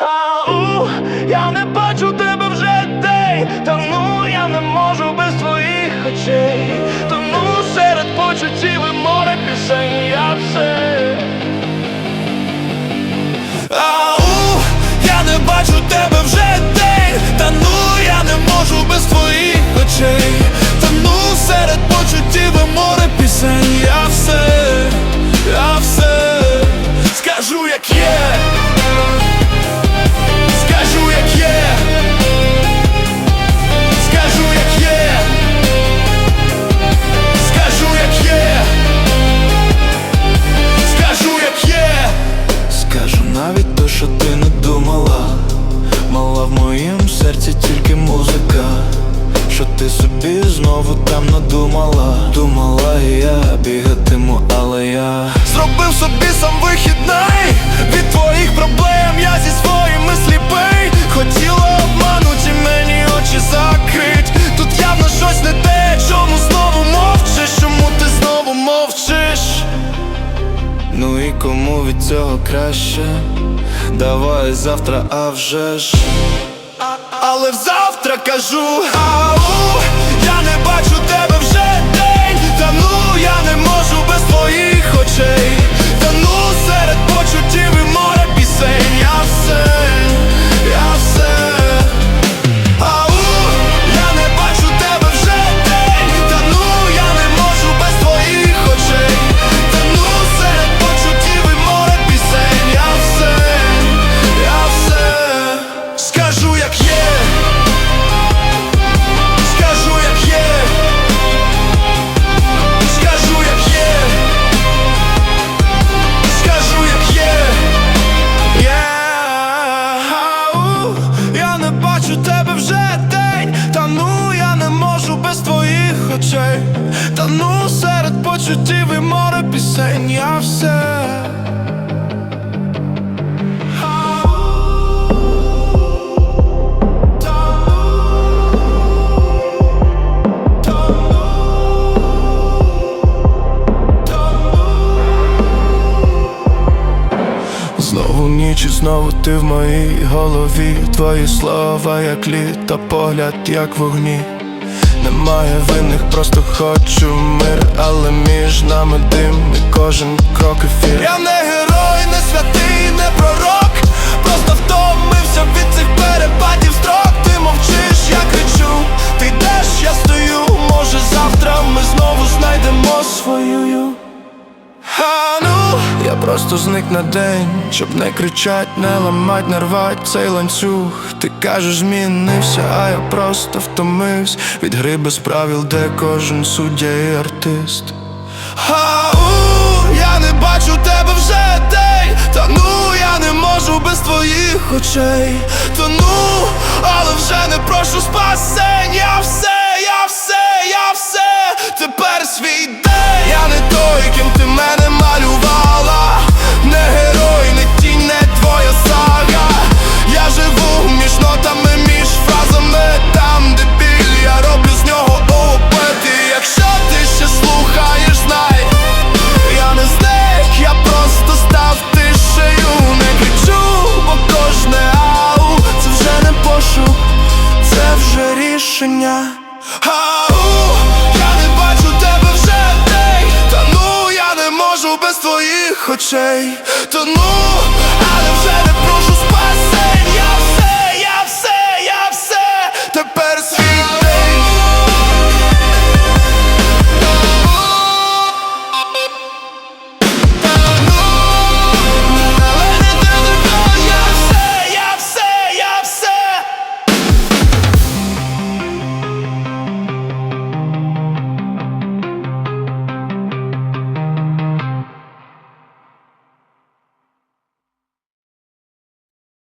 Ау, я не бачу ти собі знову там надумала. Думала і я бігатиму, але я Зробив собі сам вихідний. Від твоїх проблем я зі своїми сліпий. Хотіла обманути мені очі закрить? Тут явно щось не те, чому знову мовчиш, чому ти знову мовчиш? Ну і кому від цього краще? Давай завтра, а вже ж але завтра кажу Ау, я не бачу тебе вже день Та ну я не можу очей. Та ну серед почуттів і море пісень Я все. Знову ніч і знову ти в моїй голові. Твої слова, як лід, та погляд, як вогні Немає винних, просто хочу мир, але між нами дим і кожен крок ефір просто зник на день, щоб не кричать, не ламать, не рвать цей ланцюг. Ти кажеш, змінився, а я просто втомився від гри без правил, де кожен суддя і артист. Ау, я не бачу тебе вже день, та ну я не можу без твоїх очей. Та ну, але вже не прошу спасень, я все, я все, я все, тепер свій день. твоїх очей, тону, але вже не прошу спасень, я все, я все, я все тепер.